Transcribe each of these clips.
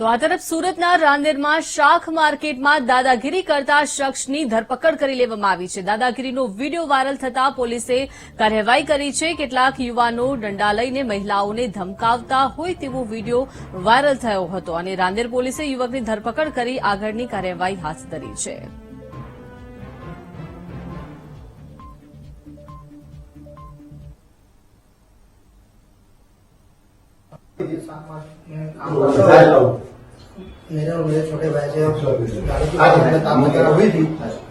તો આ તરફ સુરતના રાંદેરમાં શાક માર્કેટમાં દાદાગીરી કરતા શખ્સની ધરપકડ કરી લેવામાં આવી છે. દાદાગીરીનો વીડિયો વાયરલ થતા પોલીસે કાર્યવાહી કરી છે. કેટલાક યુવાનો દંડા લઈને મહિલાઓને ધમકાવતા હોય તેવો વીડિયો વાયરલ થયો હતો અને રાંદેર પોલીસે યુવકની ધરપકડ કરી આગળની કાર્યવાહી હાથ ધરી છે. मेरे और मेरे छोटे भाई से गाड़ी की में काम वगैरह हुई थी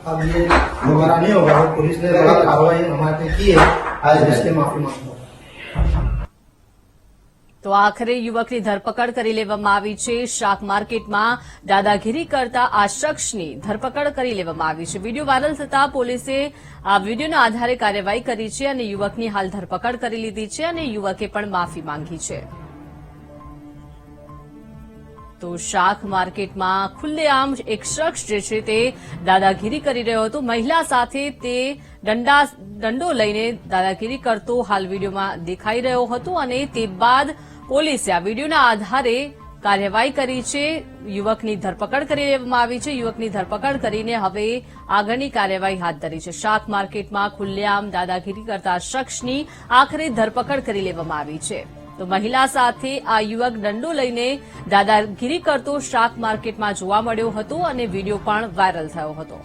अब ये हमारा नहीं होगा और पुलिस ने बड़ा कार्रवाई हमारे पे की है इसके माफी मांगता हूँ તો આખરે યુવકની ધરપકડ કરી લેવામાં આવી છે શાક માર્કેટમાં દાદાગીરી કરતા આ શખ્સની ધરપકડ કરી લેવામાં આવી છે વિડીયો વાયરલ થતા પોલીસે આ વિડીયોના આધારે કાર્યવાહી કરી છે અને યુવકની હાલ ધરપકડ કરી લીધી છે અને યુવકે પણ માફી માંગી છે તો શાક માર્કેટમાં ખુલ્લેઆમ એક શખ્સ જે છે તે દાદાગીરી કરી રહ્યો હતો. મહિલા સાથે તે દંડા, દંડો લઈને દાદાગીરી કરતો હાલ વિડીયોમાં દેખાઈ રહ્યો હતો અને તે બાદ પોલીસે આ વિડીયોના આધારે કાર્યવાહી કરી છે. યુવકની ધરપકડ કરી લેવામાં આવી છે. યુવકની ધરપકડ કરીને હવે આગળની કાર્યવાહી હાથ ધરી છે. શાક માર્કેટમાં ખુલ્લેઆમ દાદાગીરી કરતા શખ્સની આખરે ધરપકડ કરી લેવામાં આવી છે. તો મહિલા સાથે આ યુવક દંડો લઈને દાદાગીરી કરતો શાક માર્કેટમાં જોવા મળ્યો હતો અને વીડિયો પણ વાયરલ થયો હતો.